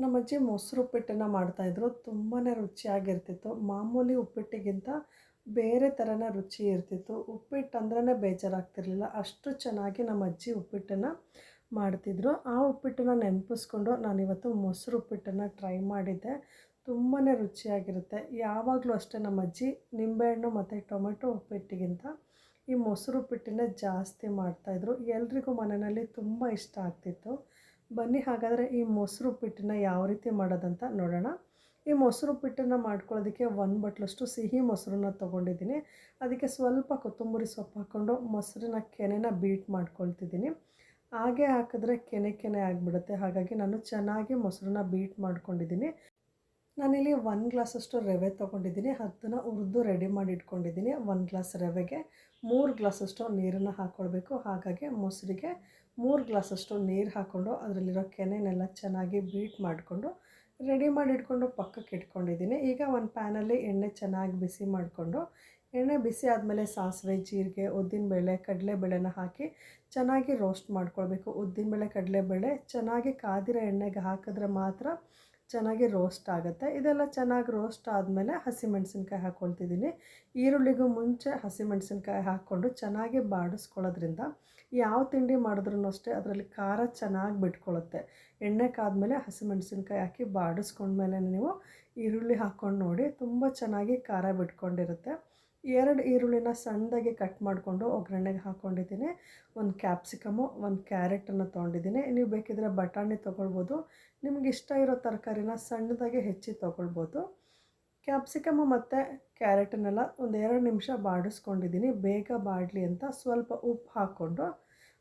ನಮ್ಮ ಅಜ್ಜಿ ಮೊಸರು ಉಪ್ಪಿಟ್ಟನ್ನು ಮಾಡ್ತಾಯಿದ್ರು ತುಂಬಾ ರುಚಿಯಾಗಿರ್ತಿತ್ತು. ಮಾಮೂಲಿ ಉಪ್ಪಿಟ್ಟಿಗಿಂತ ಬೇರೆ ಥರನೇ ರುಚಿ ಇರ್ತಿತ್ತು. ಉಪ್ಪಿಟ್ಟು ಅಂದ್ರೇ ಬೇಜಾರಾಗ್ತಿರ್ಲಿಲ್ಲ. ಅಷ್ಟು ಚೆನ್ನಾಗಿ ನಮ್ಮ ಅಜ್ಜಿ ಉಪ್ಪಿಟ್ಟನ್ನು ಮಾಡ್ತಿದ್ರು. ಆ ಉಪ್ಪಿಟ್ಟನ್ನು ನೆನಪಿಸ್ಕೊಂಡು ನಾನಿವತ್ತು ಮೊಸರು ಉಪ್ಪಿಟ್ಟನ್ನು ಟ್ರೈ ಮಾಡಿದ್ದೆ. ತುಂಬಾ ರುಚಿಯಾಗಿರುತ್ತೆ. ಯಾವಾಗಲೂ ಅಷ್ಟೇ ನಮ್ಮ ಅಜ್ಜಿ ನಿಂಬೆಹಣ್ಣು ಮತ್ತು ಟೊಮೆಟೊ ಉಪ್ಪಿಟ್ಟಿಗಿಂತ ಈ ಮೊಸರು ಉಪ್ಪಿಟ್ಟನ್ನೇ ಜಾಸ್ತಿ ಮಾಡ್ತಾಯಿದ್ರು ಎಲ್ರಿಗೂ ಮನೆಯಲ್ಲಿ ತುಂಬ ಇಷ್ಟ ಆಗ್ತಿತ್ತು. ಬನ್ನಿ, ಹಾಗಾದರೆ ಈ ಮೊಸರು ಉಪ್ಪಿಟ್ಟನ್ನ ಯಾವ ರೀತಿ ಮಾಡೋದಂತ ನೋಡೋಣ. ಈ ಮೊಸರು ಉಪ್ಪಿಟ್ಟನ್ನು ಮಾಡ್ಕೊಳ್ಳೋದಕ್ಕೆ ಒಂದು ಬಟ್ಲಷ್ಟು ಸಿಹಿ ಮೊಸರನ್ನ ತೊಗೊಂಡಿದ್ದೀನಿ. ಅದಕ್ಕೆ ಸ್ವಲ್ಪ ಕೊತ್ತಂಬರಿ ಸೊಪ್ಪು ಹಾಕ್ಕೊಂಡು ಮೊಸರಿನ ಕೆನೆನ ಬೀಟ್ ಮಾಡ್ಕೊಳ್ತಿದ್ದೀನಿ. ಹಾಗೆ ಹಾಕಿದ್ರೆ ಕೆನೆ ಕೆನೆ ಆಗಿಬಿಡುತ್ತೆ. ಹಾಗಾಗಿ ನಾನು ಚೆನ್ನಾಗಿ ಮೊಸರನ್ನ ಬೀಟ್ ಮಾಡ್ಕೊಂಡಿದ್ದೀನಿ. ನಾನಿಲ್ಲಿ ಒಂದು ಗ್ಲಾಸಷ್ಟು ರವೆ ತೊಗೊಂಡಿದ್ದೀನಿ. ಅದನ್ನು ಹುರಿದು ರೆಡಿ ಮಾಡಿ ಇಟ್ಕೊಂಡಿದ್ದೀನಿ. ಒಂದು ಗ್ಲಾಸ್ ರವೆಗೆ ಮೂರು ಗ್ಲಾಸಷ್ಟು ನೀರನ್ನು ಹಾಕ್ಕೊಳ್ಬೇಕು ಹಾಗಾಗಿ ಮೊಸರಿಗೆ ಮೂರು ಗ್ಲಾಸಷ್ಟು ನೀರು ಹಾಕ್ಕೊಂಡು ಅದರಲ್ಲಿರೋ ಕೆನೆನೆಲ್ಲ ಚೆನ್ನಾಗಿ ಬೀಟ್ ಮಾಡಿಕೊಂಡು ರೆಡಿ ಮಾಡಿ ಇಟ್ಕೊಂಡು ಪಕ್ಕಕ್ಕೆ ಇಟ್ಕೊಂಡಿದ್ದೀನಿ. ಈಗ ಒಂದು ಪ್ಯಾನಲ್ಲಿ ಎಣ್ಣೆ ಚೆನ್ನಾಗಿ ಬಿಸಿ ಮಾಡಿಕೊಂಡು ಎಣ್ಣೆ ಬಿಸಿ ಆದಮೇಲೆ ಸಾಸಿವೆ, ಜೀರಿಗೆ, ಉದ್ದಿನಬೇಳೆ, ಕಡಲೆಬೇಳೆನ ಹಾಕಿ ಚೆನ್ನಾಗಿ ರೋಸ್ಟ್ ಮಾಡ್ಕೊಳ್ಬೇಕು. ಉದ್ದಿನಬೇಳೆ, ಕಡಲೆಬೇಳೆ ಚೆನ್ನಾಗಿ ಕಾದಿರೋ ಎಣ್ಣೆಗೆ ಹಾಕಿದ್ರೆ ಮಾತ್ರ ಚೆನ್ನಾಗಿ ರೋಸ್ಟ್ ಆಗುತ್ತೆ. ಇದೆಲ್ಲ ಚೆನ್ನಾಗಿ ರೋಸ್ಟ್ ಆದಮೇಲೆ ಹಸಿಮೆಣಸಿನ್ಕಾಯಿ ಹಾಕ್ಕೊಳ್ತಿದ್ದೀನಿ ಈರುಳ್ಳಿಗೂ ಮುಂಚೆ ಹಸಿಮೆಣಸಿನ್ಕಾಯಿ ಹಾಕ್ಕೊಂಡು ಚೆನ್ನಾಗಿ ಬಾಡಿಸ್ಕೊಳ್ಳೋದ್ರಿಂದ ಯಾವ ತಿಂಡಿ ಮಾಡಿದ್ರೂ ಅಷ್ಟೇ ಅದರಲ್ಲಿ ಖಾರ ಚೆನ್ನಾಗಿ ಬಿಟ್ಕೊಳ್ಳುತ್ತೆ ಎಣ್ಣೆ ಕಾದ್ಮೇಲೆ ಹಸಿಮೆಣಸಿನ್ಕಾಯಿ ಹಾಕಿ ಬಾಡಿಸ್ಕೊಂಡ್ಮೇಲೆ ನೀವು ಈರುಳ್ಳಿ ಹಾಕ್ಕೊಂಡು ನೋಡಿ ತುಂಬ ಚೆನ್ನಾಗಿ ಖಾರ ಬಿಟ್ಕೊಂಡಿರುತ್ತೆ. ಎರಡು ಈರುಳ್ಳಿನ ಸಣ್ಣದಾಗಿ ಕಟ್ ಮಾಡಿಕೊಂಡು ಒಗ್ಗರಣೆಗೆ ಹಾಕ್ಕೊಂಡಿದ್ದೀನಿ ಒಂದು ಕ್ಯಾಪ್ಸಿಕಮು, ಒಂದು ಕ್ಯಾರೆಟನ್ನು ತೊಗೊಂಡಿದ್ದೀನಿ. ನೀವು ಬೇಕಿದ್ರೆ ಬಟಾಣಿ ತೊಗೊಳ್ಬೋದು. ನಿಮ್ಗೆ ಇಷ್ಟ ಇರೋ ತರಕಾರಿನ ಸಣ್ಣದಾಗಿ ಹೆಚ್ಚಿ ತೊಗೊಳ್ಬೋದು. ಕ್ಯಾಪ್ಸಿಕಮು ಮತ್ತು ಕ್ಯಾರೆಟನ್ನೆಲ್ಲ ಒಂದು ಎರಡು ನಿಮಿಷ ಬಾಡಿಸ್ಕೊಂಡಿದ್ದೀನಿ. ಬೇಗ ಬಾಡಲಿ ಅಂತ ಸ್ವಲ್ಪ ಉಪ್ಪು ಹಾಕ್ಕೊಂಡು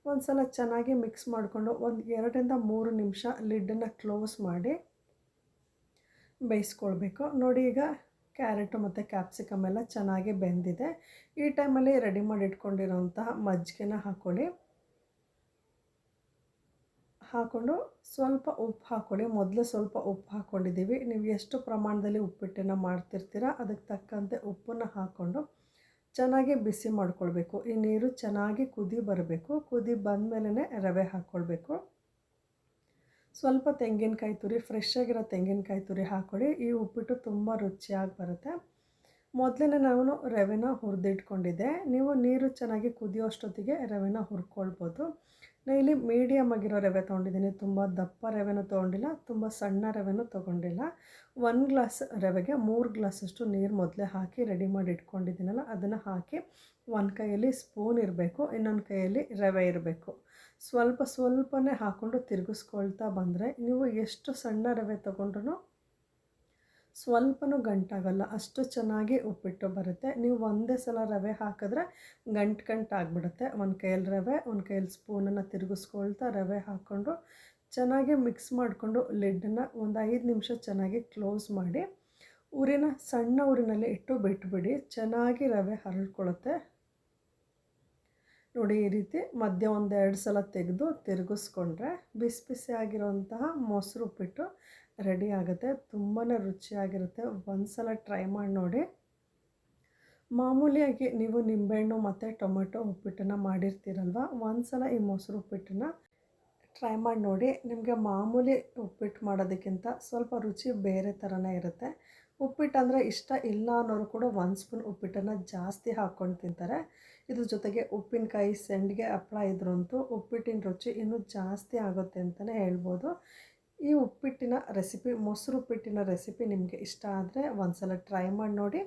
ಒಂದು ಸಲ ಚೆನ್ನಾಗಿ ಮಿಕ್ಸ್ ಮಾಡಿಕೊಂಡು ಒಂದು ಎರಡರಿಂದ ಮೂರು ನಿಮಿಷ ಲಿಡ್ಡನ್ನು ಕ್ಲೋಸ್ ಮಾಡಿ ಬೇಯಿಸ್ಕೊಳ್ಬೇಕು. ನೋಡಿ ಈಗ ಕ್ಯಾರೆಟು ಮತ್ತು ಕ್ಯಾಪ್ಸಿಕಮ್ ಎಲ್ಲ ಚೆನ್ನಾಗಿ ಬೆಂದಿದೆ. ಈ ಟೈಮಲ್ಲಿ ರೆಡಿ ಮಾಡಿ ಇಟ್ಕೊಂಡಿರೋಂತಹ ಮಜ್ಜಿಗೆನ ಹಾಕ್ಕೊಳ್ಳಿ ಹಾಕ್ಕೊಂಡು ಸ್ವಲ್ಪ ಉಪ್ಪು ಹಾಕ್ಕೊಳ್ಳಿ ಮೊದಲು ಸ್ವಲ್ಪ ಉಪ್ಪು ಹಾಕ್ಕೊಂಡಿದ್ದೀವಿ ನೀವು ಎಷ್ಟು ಪ್ರಮಾಣದಲ್ಲಿ ಉಪ್ಪಿಟ್ಟನ್ನು ಮಾಡ್ತಿರ್ತೀರ, ಅದಕ್ಕೆ ತಕ್ಕಂತೆ ಉಪ್ಪನ್ನು ಹಾಕ್ಕೊಂಡು ಚೆನ್ನಾಗಿ ಬಿಸಿ ಮಾಡ್ಕೊಳ್ಬೇಕು. ಈ ನೀರು ಚೆನ್ನಾಗಿ ಕುದಿ ಬರಬೇಕು. ಕುದಿ ಬಂದಮೇಲೆ ರವೆ ಹಾಕ್ಕೊಳ್ಬೇಕು ಸ್ವಲ್ಪ ತೆಂಗಿನಕಾಯಿ ತುರಿ ಫ್ರೆಶ್ ಆಗಿರೋ ತೆಂಗಿನಕಾಯಿ ತುರಿ ಹಾಕ್ಕೊಳ್ಳಿ ಈ ಉಪ್ಪಿಟ್ಟು ತುಂಬ ರುಚಿಯಾಗಿ ಬರುತ್ತೆ. ಮೊದಲೇ ನಾನು ರವೆನ ಹುರಿದಿಟ್ಕೊಂಡಿದ್ದೆ. ನೀವು ನೀರು ಚೆನ್ನಾಗಿ ಕುದಿಯೋಷ್ಟೊತ್ತಿಗೆ ರವೆನ ಹುರ್ಕೊಳ್ಬೋದು. ನಾನು ಇಲ್ಲಿ ಮೀಡಿಯಮ್ ಆಗಿರೋ ರವೆ ತೊಗೊಂಡಿದ್ದೀನಿ. ತುಂಬ ದಪ್ಪ ರವೆನೂ ತೊಗೊಂಡಿಲ್ಲ, ತುಂಬ ಸಣ್ಣ ರವೆನೂ ತೊಗೊಂಡಿಲ್ಲ. ಒಂದು ಗ್ಲಾಸ್ ರವೆಗೆ ಮೂರು ಗ್ಲಾಸಷ್ಟು ನೀರು ಮೊದಲೇ ಹಾಕಿ ರೆಡಿ ಮಾಡಿ ಇಟ್ಕೊಂಡಿದ್ದೀನಲ್ಲ, ಅದನ್ನು ಹಾಕಿ ಒಂದು ಕೈಯಲ್ಲಿ ಸ್ಪೂನ್ ಇರಬೇಕು, ಇನ್ನೊಂದು ಕೈಯಲ್ಲಿ ರವೆ ಇರಬೇಕು. ಸ್ವಲ್ಪ ಸ್ವಲ್ಪನೇ ಹಾಕ್ಕೊಂಡು ತಿರುಗಿಸ್ಕೊಳ್ತಾ ಬಂದರೆ ನೀವು ಎಷ್ಟು ಸಣ್ಣ ರವೆ ತೊಗೊಂಡ್ರೂ ಸ್ವಲ್ಪನೂ ಗಂಟಾಗಲ್ಲ, ಅಷ್ಟು ಚೆನ್ನಾಗಿ ಉಪ್ಪಿಟ್ಟು ಬರುತ್ತೆ. ನೀವು ಒಂದೇ ಸಲ ರವೆ ಹಾಕಿದ್ರೆ ಗಂಟು ಗಂಟು ಆಗಿಬಿಡುತ್ತೆ. ಒಂದು ಕೈಯಲ್ಲಿ ರವೆ, ಒಂದು ಕೈಯಲ್ಲಿ ಸ್ಪೂನನ್ನು ತಿರುಗಿಸ್ಕೊಳ್ತಾ ರವೆ ಹಾಕ್ಕೊಂಡು ಚೆನ್ನಾಗಿ ಮಿಕ್ಸ್ ಮಾಡಿಕೊಂಡು ಲಿಡ್ಡನ್ನು ಒಂದು ಐದು ನಿಮಿಷ ಚೆನ್ನಾಗಿ ಕ್ಲೋಸ್ ಮಾಡಿ ಊರಿನ ಸಣ್ಣ ಊರಿನಲ್ಲಿ ಇಟ್ಟು ಬಿಟ್ಬಿಡಿ. ಚೆನ್ನಾಗಿ ರವೆ ಹರಳ್ಕೊಳ್ಳುತ್ತೆ. ನೋಡಿ ಈ ರೀತಿ ಮಧ್ಯ ಒಂದು ಎರಡು ಸಲ ತೆಗೆದು ತಿರುಗಿಸ್ಕೊಂಡ್ರೆ ಬಿಸಿ ಬಿಸಿ ಆಗಿರೋಂತಹ ಮೊಸರು ಉಪ್ಪಿಟ್ಟು ರೆಡಿ ಆಗುತ್ತೆ. ತುಂಬಾ ರುಚಿಯಾಗಿರುತ್ತೆ. ಒಂದು ಸಲ ಟ್ರೈ ಮಾಡಿ ನೋಡಿ. ಮಾಮೂಲಿಯಾಗಿ ನೀವು ನಿಂಬೆಹಣ್ಣು ಮತ್ತು ಟೊಮೆಟೊ ಉಪ್ಪಿಟ್ಟನ್ನು ಮಾಡಿರ್ತೀರಲ್ವ? ಒಂದು ಸಲ ಈ ಮೊಸರು ಉಪ್ಪಿಟ್ಟನ್ನು ಟ್ರೈ ಮಾಡಿ ನೋಡಿ. ನಿಮಗೆ ಮಾಮೂಲಿ ಉಪ್ಪಿಟ್ಟು ಮಾಡೋದಕ್ಕಿಂತ ಸ್ವಲ್ಪ ರುಚಿ ಬೇರೆ ಥರನೇ ಇರುತ್ತೆ. ಉಪ್ಪಿಟ್ಟು ಅಂದರೆ ಇಷ್ಟ ಇಲ್ಲ ಅನ್ನೋರು ಕೂಡ ಒಂದು ಸ್ಪೂನ್ ಉಪ್ಪಿಟ್ಟನ್ನು ಜಾಸ್ತಿ ಹಾಕ್ಕೊಂಡು ತಿಂತಾರೆ. ಇದ್ರ ಜೊತೆಗೆ ಉಪ್ಪಿನಕಾಯಿ, ಸೆಂಡಿಗೆ ಹಪ್ಪಳ ಇದ್ರಂತೂ ಉಪ್ಪಿಟ್ಟಿನ ರುಚಿ ಇನ್ನೂ ಜಾಸ್ತಿ ಆಗುತ್ತೆ ಅಂತಲೇ ಹೇಳ್ಬೋದು. ಈ ಉಪ್ಪಿಟ್ಟಿನ ರೆಸಿಪಿ ಮೊಸರು ಉಪ್ಪಿಟ್ಟಿನ ರೆಸಿಪಿ ನಿಮಗೆ ಇಷ್ಟ ಆದರೆ ಒಂದ್ಸಲ ಟ್ರೈ ಮಾಡಿ ನೋಡಿ.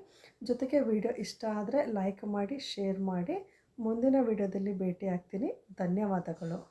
ಜೊತೆಗೆ ವಿಡಿಯೋ ಇಷ್ಟ ಆದರೆ ಲೈಕ್ ಮಾಡಿ ಶೇರ್ ಮಾಡಿ. ಮುಂದಿನ ವಿಡಿಯೋದಲ್ಲಿ ಭೇಟಿ ಆಗ್ತೀನಿ ಧನ್ಯವಾದಗಳು.